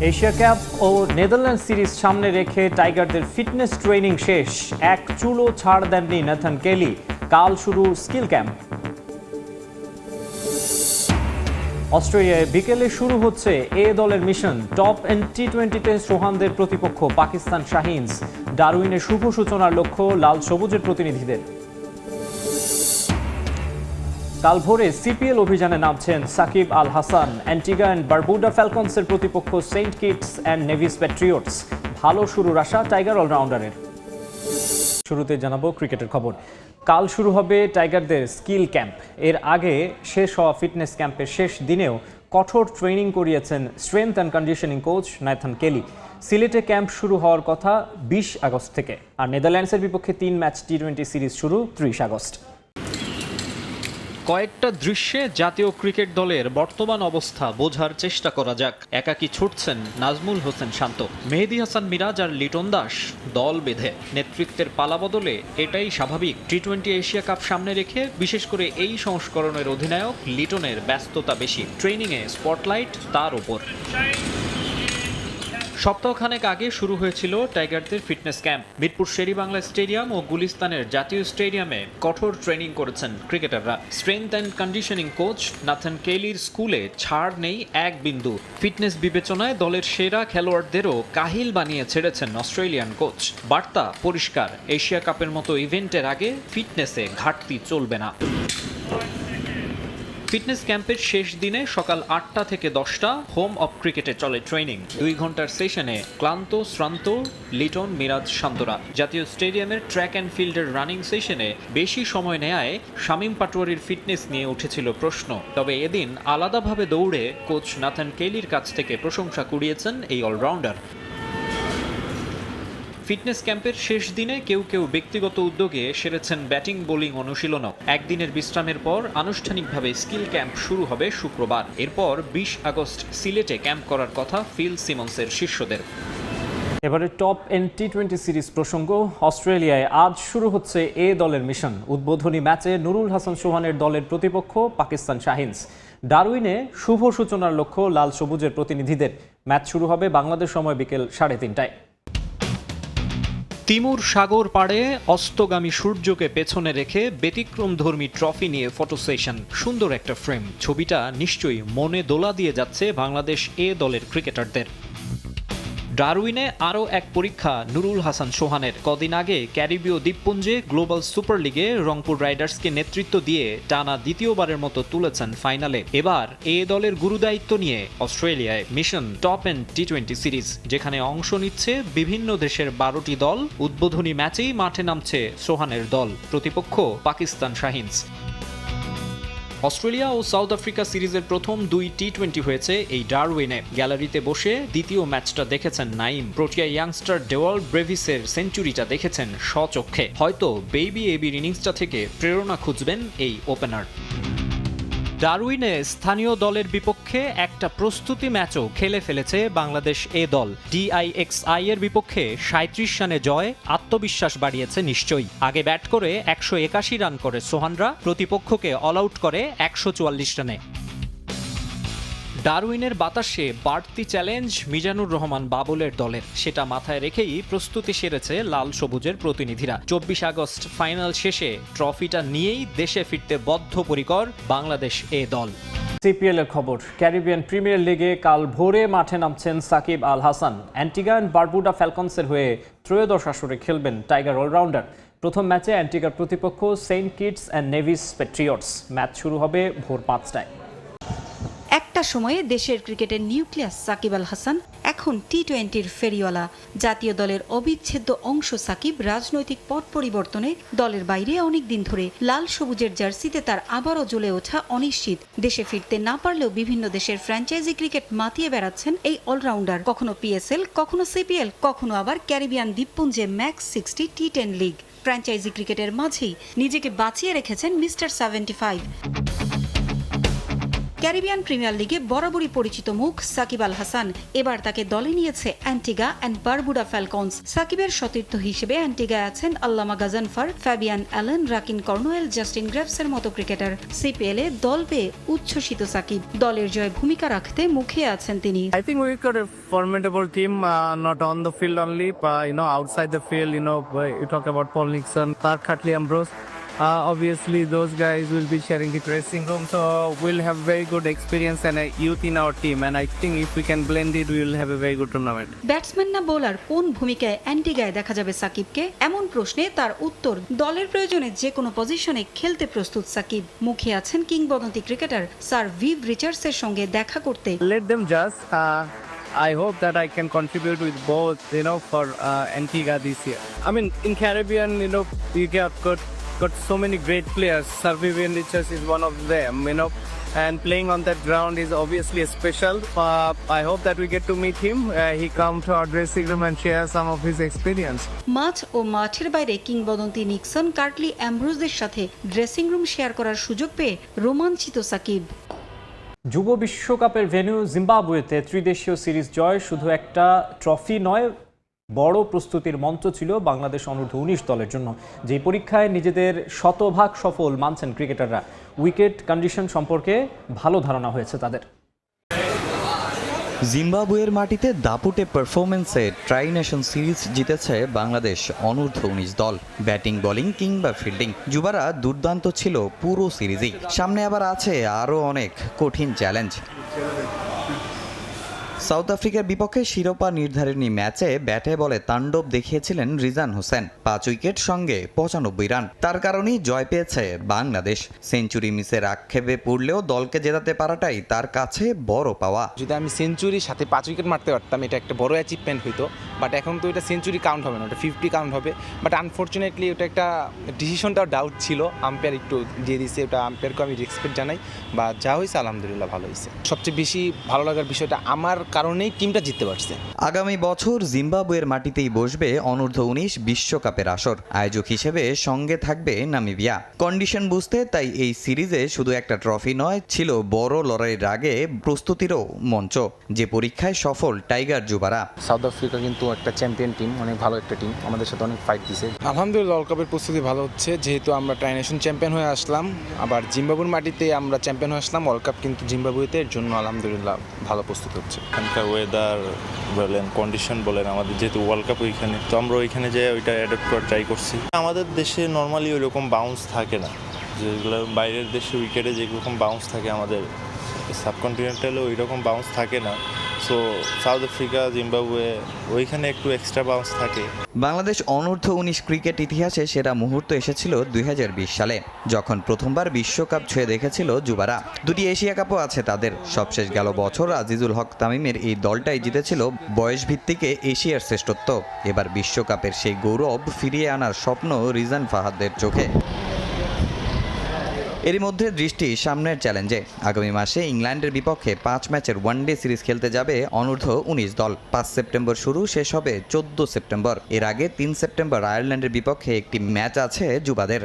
Asia cup ও Netherland series সামনে রেখে টাইগারদের ফিটনেস ট্রেনিং শেষ। এক চুলো ছাড় দেননি নাথান কেলি। কাল শুরু স্কিল ক্যাম্প। অস্ট্রেলিয়ায় বিকেলে শুরু হচ্ছে এ দলের মিশন। টপ এন্ড টি টোয়েন্টিতে সোহানদের প্রতিপক্ষ পাকিস্তান শাহিনস। ডারউইনের শুভ সূচনার লক্ষ্য লাল সবুজের প্রতিনিধিদের। কাল ভোরে সিপিএল অভিযানে নামছেন Shakib Al Hasan Antigua and Barbuda ফ্যালকনসের প্রতিপক্ষ Saint Kitts and Nevis Patriots. ভালো শুরুর আশা টাইগার অলরাউন্ডারের। শুরুতে জানাব ক্রিকেটের খবর। কাল শুরু হবে টাইগারদের স্কিল ক্যাম্প। এর আগে শেষ হওয়া ফিটনেস ক্যাম্পের শেষ দিনেও কঠোর ট্রেনিং করিয়েছেন strength and conditioning coach Nathan Kelly. সিলেটে ক্যাম্প শুরু হওয়ার কথা বিশ আগস্ট থেকে। আর নেদারল্যান্ডসের বিপক্ষে তিন ম্যাচ টি টোয়েন্টি সিরিজ শুরু ত্রিশ আগস্ট। কয়েকটা দৃশ্যে জাতীয় ক্রিকেট দলের বর্তমান অবস্থা বোঝার চেষ্টা করা যাক। একাকি ছুটছেন নাজমুল হোসেন শান্ত। মেহেদি হাসান মিরাজ আর লিটন দাস দল বেঁধে। নেতৃত্বের পালা বদলে এটাই স্বাভাবিক। টি টোয়েন্টি এশিয়া কাপ সামনে রেখে বিশেষ করে এই সংস্করণের অধিনায়ক লিটনের ব্যস্ততা বেশি। ট্রেনিংয়ে স্পটলাইট তার ওপর। সপ্তাহখানেক আগে শুরু হয়েছিল টাইগারদের fitness camp. Mirpur Sherebangla stadium ও গুলিস্তানের জাতীয় স্টেডিয়ামে কঠোর ট্রেনিং করেছেন ক্রিকেটাররা। Strength and conditioning coach Nathan কেলির স্কুলে ছাড় নেই এক বিন্দু। ফিটনেস বিবেচনায় দলের সেরা খেলোয়াড়দেরও কাহিল বানিয়ে ছেড়েছেন অস্ট্রেলিয়ান কোচ। বার্তা, পরিষ্কার, এশিয়া কাপের মতো ইভেন্টের আগে ফিটনেসে ঘাটতি চলবে না। ফিটনেস ক্যাম্পের শেষ দিনে সকাল আটটা থেকে দশটা হোম অফ ক্রিকেটে চলে ট্রেনিং। দুই ঘণ্টার সেশনে ক্লান্ত, শ্রান্ত, লিটন, মিরাজ, শান্তরা। জাতীয় স্টেডিয়ামের ট্র্যাক অ্যান্ড ফিল্ডের রানিং সেশনে বেশি সময় নেয় শামীম পাটোয়ারির ফিটনেস নিয়ে উঠেছিল প্রশ্ন। তবে এদিন আলাদাভাবে দৌড়ে কোচ নাথান কেলির কাছ থেকে প্রশংসা কুড়িয়েছেন এই অলরাউন্ডার। ফিটনেস ক্যাম্পের শেষ দিনে কেউ কেউ ব্যক্তিগত উদ্যোগে সেরেছেন ব্যাটিং, বোলিং অনুশীলনও। একদিনের বিশ্রামের পর আনুষ্ঠানিকভাবে স্কিল ক্যাম্প শুরু হবে শুক্রবার। এরপর বিশ আগস্ট সিলেটে ক্যাম্প করার কথা ফিল সিমন্সের শিষ্যদের। এবারে top end T twenty series প্রসঙ্গ, অস্ট্রেলিয়ায় আজ শুরু হচ্ছে এ দলের মিশন। উদ্বোধনী ম্যাচে নুরুল হাসান সোহানের দলের প্রতিপক্ষ পাকিস্তান শাহিনস। ডারউইনে শুভ সূচনার লক্ষ্য লাল সবুজের প্রতিনিধিদের। ম্যাচ শুরু হবে বাংলাদেশ সময় বিকেল সাড়ে তিনটায়। তিমুর সাগর পাড়ে অস্তগামী সূর্যকে পেছনে রেখে ব্যতিক্রম ধর্মী ট্রফি নিয়ে ফটো সেশন সুন্দর একটা ফ্রেম। ছবিটা নিশ্চয়ই মনে দোলা দিয়ে যাচ্ছে বাংলাদেশ এ দলের ক্রিকেটারদের। ডারউইনে আরও এক পরীক্ষা নুরুল হাসান সোহানের। কদিন আগে ক্যারিবীয় দ্বীপপুঞ্জে গ্লোবাল সুপার লিগে রংপুর রাইডার্সকে নেতৃত্ব দিয়ে টানা দ্বিতীয়বারের মতো তুলেছেন ফাইনালে। এবার এ দলের গুরুদায়িত্ব নিয়ে অস্ট্রেলিয়ায় mission top end T twenty series, যেখানে অংশ নিচ্ছে বিভিন্ন দেশের বারোটি দল। উদ্বোধনী ম্যাচেই মাঠে নামছে সোহানের দল, প্রতিপক্ষ পাকিস্তান শাহিনস। অস্ট্রেলিয়া ও সাউথ আফ্রিকা সিরিজের প্রথম দুই টি টোয়েন্টি হয়েছে এই ডারউইনে। গ্যালারিতে বসে দ্বিতীয় ম্যাচটা দেখেছেন নাইম। প্রোটিয়া ইয়াংস্টার ডেওয়াল ব্রেভিসের সেঞ্চুরিটা দেখেছেন স্বচক্ষে। হয়তো বেবি এবির ইনিংসটা থেকে প্রেরণা খুঁজবেন এই ওপেনার। ডারউইনে স্থানীয় দলের বিপক্ষে একটা প্রস্তুতি ম্যাচও খেলে ফেলেছে বাংলাদেশ এ দল। ডিআইএক্সআই এর বিপক্ষে সাঁত্রিশ রানে জয়, আত্মবিশ্বাস বাড়িয়েছে নিশ্চয়ই। আগে ব্যাট করে একশো একাশি রান করে সোহানরা, প্রতিপক্ষকে অল আউট করে একশো চুয়াল্লিশ রানে। ডারউইনের বাতাসে বাড়তি চ্যালেঞ্জ মিজানুর রহমান বাবুলের দলের। সেটা মাথায় রেখেই প্রস্তুতি সেরেছে লাল সবুজের প্রতিনিধিরা। চব্বিশ আগস্ট ফাইনাল শেষে ট্রফিটা নিয়েই দেশে ফিরতে বদ্ধপরিকর বাংলাদেশ এ দল। সিপিএল এর খবর, ক্যারিবিয়ান প্রিমিয়ার লিগে কাল ভোরে মাঠে নামছেন Shakib Al Hasan Antigua and Barbuda ফ্যালকনসের হয়ে ত্রয়োদশ আসরে খেলবেন টাইগার অলরাউন্ডার। প্রথম ম্যাচে অ্যান্টিগার প্রতিপক্ষ Saint Kitts and Nevis Patriots. Match শুরু হবে ভোর পাঁচটায়। একটা সময়ে দেশের ক্রিকেটের নিউক্লিয়াস সাকিব আল হাসান এখন টি টোয়েন্টির ফেরিওয়ালা। জাতীয় দলের অবিচ্ছেদ্য অংশ সাকিব রাজনৈতিক পট পরিবর্তনে দলের বাইরে অনেক দিন ধরে লাল সবুজের জার্সিতে তার আবারও জ্বলে ওঠা অনিশ্চিত। দেশে ফিরতে না পারলেও বিভিন্ন দেশের ফ্র্যাঞ্চাইজি ক্রিকেট মাতিয়ে বেড়াচ্ছেন এই অলরাউন্ডার। কখনো পিএসএল কখনো সিপিএল কখনো আবার Caribbean দ্বীপপুঞ্জে Max sixty T ten league. Franchise ক্রিকেটের মাঝেই নিজেকে বাঁচিয়ে রেখেছেন mister seventy five. Caribbean premier লিগে বরাবরই পরিচিত মুখ সাকিব আল হাসান। এবার তাকে দলে নিয়েছে অ্যান্টিগা অ্যান্ড বারবুডা ফ্যালকনস। সাকিবের সতীর্থ হিসেবে অ্যান্টিগায় আছেন Allama Ghazanfar Fabian Allen Rakeem Cornwall Justin গ্রেভসের মতো ক্রিকেটার। সিপিএল এ দল পেয়ে উচ্ছ্বসিত সাকিব। দলের জয় ভূমিকা রাখতে মুখে আছেন তিনি। I think we got a formidable team, uh, not on the field only, but you know. Uh, obviously, those guys will be sharing the dressing room, so we'll have very good experience and a youth in our team. And I think if we can blend it, we will have a very good tournament. Batsman না bowler কোন ভূমিকায় অ্যান্টিগায় দেখা যাবে সাকিবকে এমন প্রশ্নে তার উত্তর দলের প্রয়োজনে যে কোনো পজিশনে খেলতে প্রস্তুত সাকিব মুখে আছেন কিংবদন্তি ক্রিকেটার স্যার ভিভ রিচার্ডসের সঙ্গে দেখা করতে Let them just. Uh, I hope that I can contribute with both, you know, for uh, Antigua this year. I mean, in Caribbean, you know, you got got, got so many great players. Sir Vivian Richards is one of them, you know, and playing on that ground is obviously special. Uh, I hope that we get to meet him. Uh, he come to our dressing room and share some of his experience. মাঠ ও মাঠের বাইরে কিংবদন্তি Nixon Curtly অ্যাম্ব্রোজদের সাথে dressing room share করার সুযোগ পেয়ে রোমাঞ্চিত সাকিব যুব বিশ্বকাপের ভেন্যু জিম্বাবুয়েতে ত্রিদেশীয় সিরিজ জয় শুধু একটা ট্রফি নয় বড় প্রস্তুতির মঞ্চ ছিল বাংলাদেশ অনূর্ধ্ব উনিশ দলের জন্য। যে পরীক্ষায় নিজেদের শতভাগ সফল মানছেন ক্রিকেটাররা, উইকেট কন্ডিশন সম্পর্কে ভালো ধারণা হয়েছে তাদের। জিম্বাবুয়ের মাটিতে দাপুটে পারফরমেন্সে ট্রাই নেশন সিরিজ জিতেছে বাংলাদেশ অনূর্ধ্ব উনিশ দল। ব্যাটিং, বোলিং কিংবা ফিল্ডিং, যুবারা দুর্দান্ত ছিল পুরো সিরিজই। সামনে আবার আছে আরও অনেক কঠিন চ্যালেঞ্জ। সাউথ আফ্রিকার বিপক্ষে শিরোপা নির্ধারণী ম্যাচে ব্যাটে বলে তাণ্ডব দেখিয়েছিলেন রিজান হোসেন। পাঁচ উইকেট সঙ্গে পঁচানব্বই রান। তার কারণেই জয় পেয়েছে বাংলাদেশ। সেঞ্চুরি মিসের আক্ষেপে পড়লেও দলকে জেতাতে পারাটাই তার কাছে বড় পাওয়া। যদি আমি সেঞ্চুরির সাথে পাঁচ উইকেট মারতে পারতাম, এটা একটা বড় অ্যাচিভমেন্ট হইতো। বাট এখন তো এটা সেঞ্চুরি কাউন্ট হবে না, ওটা ফিফটি কাউন্ট হবে। বাট আনফর্চুনেটলি ওটা একটা ডিসিশনটাও ডাউট ছিল। আম্পায়ার একটু দিয়ে দিয়েছে, ওটা আম্পায়ারকে আমি রেসপেক্ট জানাই। বা যা হয়েছে আলহামদুলিল্লাহ ভালো হয়েছে সবচেয়ে বেশি ভালো লাগার বিষয়টা আমার কারণেই টিমটা জিততে পারছে। আগামী বছর জিম্বাবুয়ের মাটিতেই বসবে অনূর্ধ্ব উনিশ বিশ্বকাপের আসর। আয়োজক হিসেবে সঙ্গে থাকবে নামিবিয়া। কন্ডিশন বুঝতে তাই এই সিরিজে শুধু একটা ট্রফি নয় ছিল বড় লড়াইয়ের আগে প্রস্তুতিরও মঞ্চ। যে পরীক্ষায় সফল টাইগার যুবারা। সাউথ আফ্রিকা কিন্তু একটা চ্যাম্পিয়ন টিম অনেক ভালো একটা টিম। আমাদের সাথে অনেক ফাইট দিছে। আলহামদুলিল্লাহ ওয়ার্ল্ড কাপের প্রস্তুতি ভালো হচ্ছে। যেহেতু আমরা ট্রাইনেশন চ্যাম্পিয়ন হয়ে আসলাম আবার জিম্বাবুর মাটিতে আমরা চ্যাম্পিয়ন হয়ে আসলাম ওয়ার্ল্ড কাপ কিন্তু জিম্বাবুয়েতে এর জন্য আলহামদুলিল্লাহ ভালো প্রস্তুত হচ্ছে। এখানকার ওয়েদার বলেন কন্ডিশন বলেন, আমাদের যেহেতু ওয়ার্ল্ড কাপ ওইখানে, তো আমরা ওইখানে যেয়ে ওইটা অ্যাডপ্ট করার ট্রাই করছি। আমাদের দেশে নর্মালি ওইরকম বাউন্স থাকে না। যেগুলো বাইরের দেশে উইকেটে যেরকম বাউন্স থাকে আমাদের সাবকন্টিনেন্টালে ওই রকম বাউন্স থাকে না। সো সাউথ আফ্রিকা জিম্বাবুয়ে ওইখানে একটু এক্সট্রা বাউন্স থাকে। বাংলাদেশ অনূর্ধ্ব উনিশ ক্রিকেট ইতিহাসে সেরা মুহূর্ত এসেছিল দুই হাজার বিশ সালে, যখন প্রথমবার বিশ্বকাপ ছুঁয়ে দেখেছিল যুবারা। দুটি এশিয়া কাপও আছে তাদের। সবশেষ গেল বছর আজিজুল হক তামিমের এই দলটাই জিতেছিল বয়স ভিত্তিকে এশিয়ার শ্রেষ্ঠত্ব। এবার বিশ্বকাপের সেই গৌরব ফিরিয়ে আনার স্বপ্ন রিজান ফাহাদের চোখে। এরই মধ্যে দৃষ্টি সামনের চ্যালেঞ্জে। আগামী মাসে ইংল্যান্ডের বিপক্ষে পাঁচ ম্যাচের ওয়ানডে সিরিজ খেলতে যাবে অনূর্ধ্ব উনিশ দল। পাঁচ সেপ্টেম্বর শুরু, শেষ হবে চোদ্দ সেপ্টেম্বর। এর আগে তিন সেপ্টেম্বর আয়ারল্যান্ডের বিপক্ষে একটি ম্যাচ আছে যুবাদের।